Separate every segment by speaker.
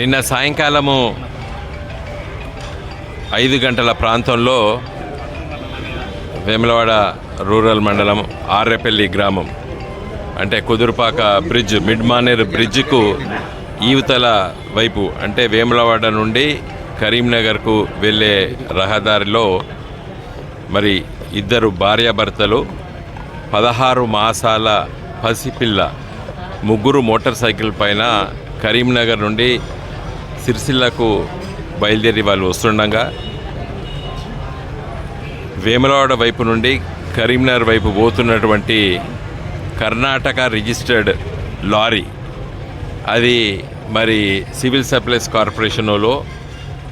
Speaker 1: నిన్న సాయంకాలము ఐదు గంటల ప్రాంతంలో వేములవాడ రూరల్ మండలం ఆర్రెపల్లి గ్రామం అంటే కుదురుపాక బ్రిడ్జ్ మిడ్ మానేర్ బ్రిడ్జ్కు ఈవతల వైపు అంటే వేములవాడ నుండి కరీంనగర్కు వెళ్ళే రహదారిలో మరి ఇద్దరు భార్యాభర్తలు పదహారు మాసాల పసిపిల్ల ముగ్గురు మోటార్ సైకిల్ పైన కరీంనగర్ నుండి సిరిసిల్లకు బయలుదేరి వాళ్ళు వస్తుండగా వేములవాడ వైపు నుండి కరీంనగర్ వైపు పోతున్నటువంటి కర్ణాటక రిజిస్టర్డ్ లారీ. అది మరి సివిల్ సప్లైస్ కార్పొరేషన్లో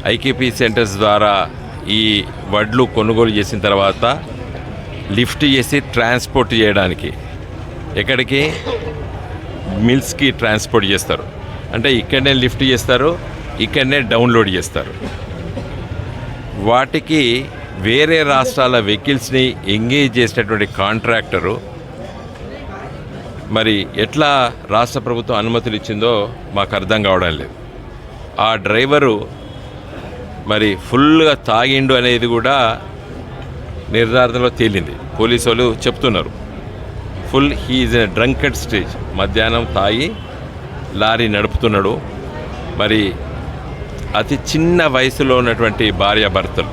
Speaker 1: ఐకేపీ సెంటర్స్ ద్వారా ఈ వడ్లు కొనుగోలు చేసిన తర్వాత లిఫ్ట్ చేసి ట్రాన్స్పోర్ట్ చేయడానికి. ఎక్కడికి? మిల్స్కి ట్రాన్స్పోర్ట్ చేస్తారు. అంటే ఇక్కడనే లిఫ్ట్ చేస్తారు. ఇక్కడనే డౌన్లోడ్ చేస్తారు. వాటికి వేరే రాష్ట్రాల వెహికల్స్ని ఎంగేజ్ చేసినటువంటి కాంట్రాక్టరు మరి ఎట్లా రాష్ట్ర ప్రభుత్వం అనుమతులు ఇచ్చిందో మాకు అర్థం కావడం లేదు. ఆ డ్రైవరు మరి ఫుల్గా తాగిండు అనేది కూడా నిర్ధారణలో తేలింది. పోలీసు వాళ్ళు చెప్తున్నారు. Full he's in drunked stage. మధ్యాహ్నం తాగి లారీ నడుపుతున్నాడు. మరి అతి చిన్న వయసులో ఉన్నటువంటి భార్యాభర్తలు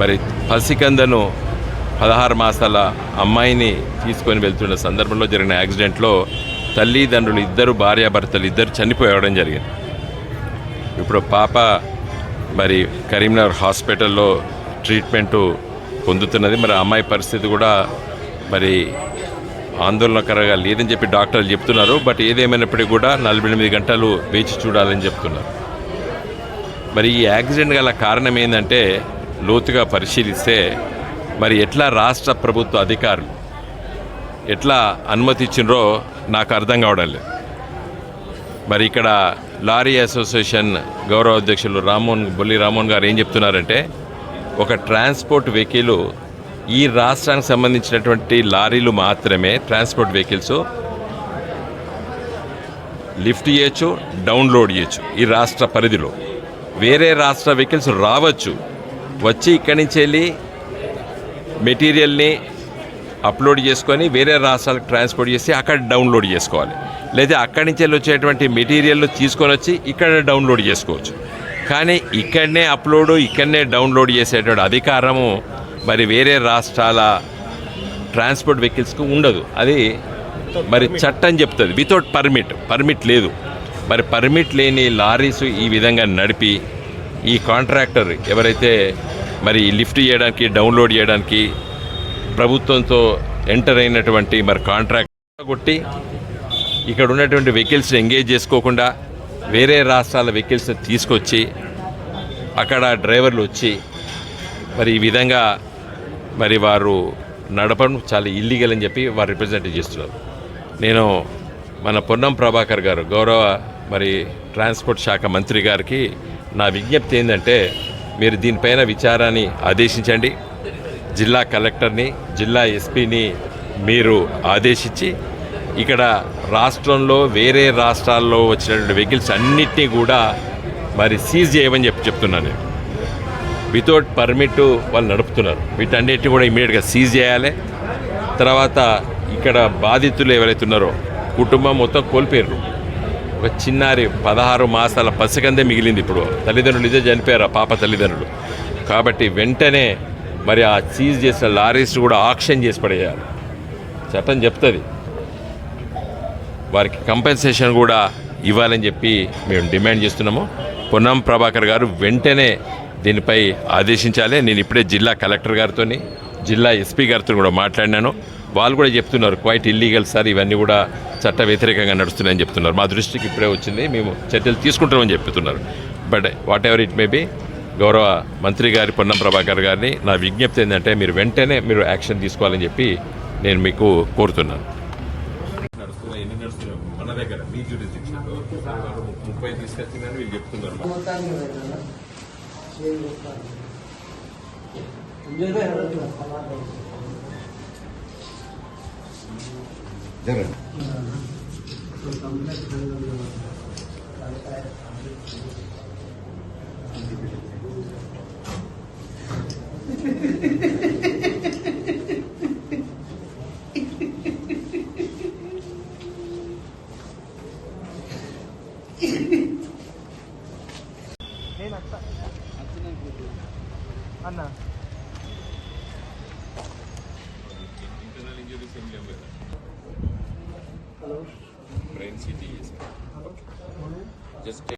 Speaker 1: మరి పసికందను పదహారు మాసాల అమ్మాయిని తీసుకొని వెళ్తున్న సందర్భంలో జరిగిన యాక్సిడెంట్లో తల్లిదండ్రులు ఇద్దరు భార్యాభర్తలు ఇద్దరు చనిపోయడం జరిగింది. ఇప్పుడు పాప మరి కరీంనగర్ హాస్పిటల్లో ట్రీట్మెంటు పొందుతున్నది. మరి అమ్మాయి పరిస్థితి కూడా మరి ఆందోళనకరంగా లేదని చెప్పి డాక్టర్లు చెప్తున్నారు. బట్ ఏదేమైనప్పటికీ కూడా నలభై ఎనిమిది గంటలు వేచి చూడాలని చెప్తున్నారు. మరి ఈ యాక్సిడెంట్ గల కారణం ఏంటంటే లోతుగా పరిశీలిస్తే మరి ఎట్లా రాష్ట్ర ప్రభుత్వ అధికారులు ఎట్లా అనుమతి ఇచ్చినరో నాకు అర్థం కావడం లేదు. మరి ఇక్కడ లారీ అసోసియేషన్ గౌరవ అధ్యక్షులు రామ్మోహన్ బొల్లి రామ్మోహన్ గారు ఏం చెప్తున్నారంటే ఒక ట్రాన్స్పోర్ట్ వెహికల్ ఈ రాష్ట్రానికి సంబంధించినటువంటి లారీలు మాత్రమే ట్రాన్స్పోర్ట్ వెహికల్స్ లిఫ్ట్ చేయొచ్చు డౌన్లోడ్ చేయొచ్చు ఈ రాష్ట్ర పరిధిలో. వేరే రాష్ట్ర వెహికల్స్ రావచ్చు. వచ్చి ఇక్కడి నుంచి వెళ్ళి మెటీరియల్ని అప్లోడ్ చేసుకొని వేరే రాష్ట్రాలకు ట్రాన్స్పోర్ట్ చేసి అక్కడ డౌన్లోడ్ చేసుకోవాలి. లేదా అక్కడి నుంచి వెళ్ళి వచ్చేటువంటి మెటీరియల్ తీసుకొని వచ్చి ఇక్కడ డౌన్లోడ్ చేసుకోవచ్చు. కానీ ఇక్కడనే అప్లోడ్ ఇక్కడనే డౌన్లోడ్ చేసేటువంటి అధికారము మరి వేరే రాష్ట్రాల ట్రాన్స్పోర్ట్ వెహికల్స్కి ఉండదు. అది మరి చట్టం చెప్తుంది. వితౌట్ పర్మిట్ పర్మిట్ లేదు. మరి పర్మిట్ లేని లారీస్ ఈ విధంగా నడిపి ఈ కాంట్రాక్టర్ ఎవరైతే మరి లిఫ్ట్ చేయడానికి డౌన్లోడ్ చేయడానికి ప్రభుత్వంతో ఎంటర్ అయినటువంటి మరి కాంట్రాక్ట్ కొట్టి ఇక్కడ ఉన్నటువంటి వెహికల్స్ని ఎంగేజ్ చేసుకోకుండా వేరే రాష్ట్రాల వెహికల్స్ తీసుకొచ్చి అక్కడ డ్రైవర్లు వచ్చి మరి ఈ విధంగా మరి వారు నడపడం చాలా ఇల్లీగల్ అని చెప్పి వారు రిప్రజెంట్ చేస్తున్నారు. నేను మన పొన్నం ప్రభాకర్ గారు గౌరవ మరి ట్రాన్స్పోర్ట్ శాఖ మంత్రి గారికి నా విజ్ఞప్తి ఏంటంటే మీరు దీనిపైన విచారాన్ని ఆదేశించండి. జిల్లా కలెక్టర్ని జిల్లా ఎస్పీని మీరు ఆదేశించి ఇక్కడ రాష్ట్రంలో వేరే రాష్ట్రాల్లో వచ్చినటువంటి వెహికల్స్ అన్నిటినీ కూడా మరి సీజ్ చేయమని చెప్పి చెప్తున్నాను నేను. వితౌట్ పర్మిట్ వాళ్ళు నడుపుతున్నారు. వీటన్నిటిని కూడా ఇమీడియట్గా సీజ్ చేయాలి. తర్వాత ఇక్కడ బాధితులు ఎవరైతే ఉన్నారో కుటుంబం మొత్తం కోల్పోయారు ఒక చిన్నారి పదహారు మాసాల పసికందే మిగిలింది ఇప్పుడు. తల్లిదండ్రులు ఇదే చనిపోయారు? ఆ పాప తల్లిదండ్రులు. కాబట్టి వెంటనే మరి ఆ సీజ్ చేసిన లారీస్ కూడా ఆక్షన్ చేసి పడేయాలి. చట్టం చెప్తుంది. వారికి కంపెన్సేషన్ కూడా ఇవ్వాలని చెప్పి మేము డిమాండ్ చేస్తున్నాము. పొన్నం ప్రభాకర్ గారు వెంటనే దీనిపై ఆదేశించాలి. నేను ఇప్పుడే జిల్లా కలెక్టర్ గారితో జిల్లా ఎస్పీ గారితో కూడా మాట్లాడినాను. వాళ్ళు కూడా చెప్తున్నారు క్వైట్ ఇల్లీగల్ సార్ ఇవన్నీ కూడా చట్ట వ్యతిరేకంగా నడుస్తున్నాయని చెప్తున్నారు. మా దృష్టికి ఇప్పుడే వచ్చింది మేము చర్యలు తీసుకుంటామని చెప్తున్నారు. But whatever it may be గౌరవ మంత్రి గారి పొన్నం ప్రభాకర్ గారిని నా విజ్ఞప్తి ఏంటంటే మీరు వెంటనే మీరు యాక్షన్ తీసుకోవాలని చెప్పి నేను మీకు కోరుతున్నాను. మన దగ్గర మీ ముప్పై తీసుకొచ్చిందని వీళ్ళు చెప్తున్నారు.
Speaker 2: జరగండి అన్న ఇంటర్నల్ ఇంజురీస్ ఏం
Speaker 3: లేవు
Speaker 2: కదా
Speaker 3: Hello.
Speaker 2: Brain
Speaker 1: CT is.
Speaker 2: Okay.
Speaker 1: Just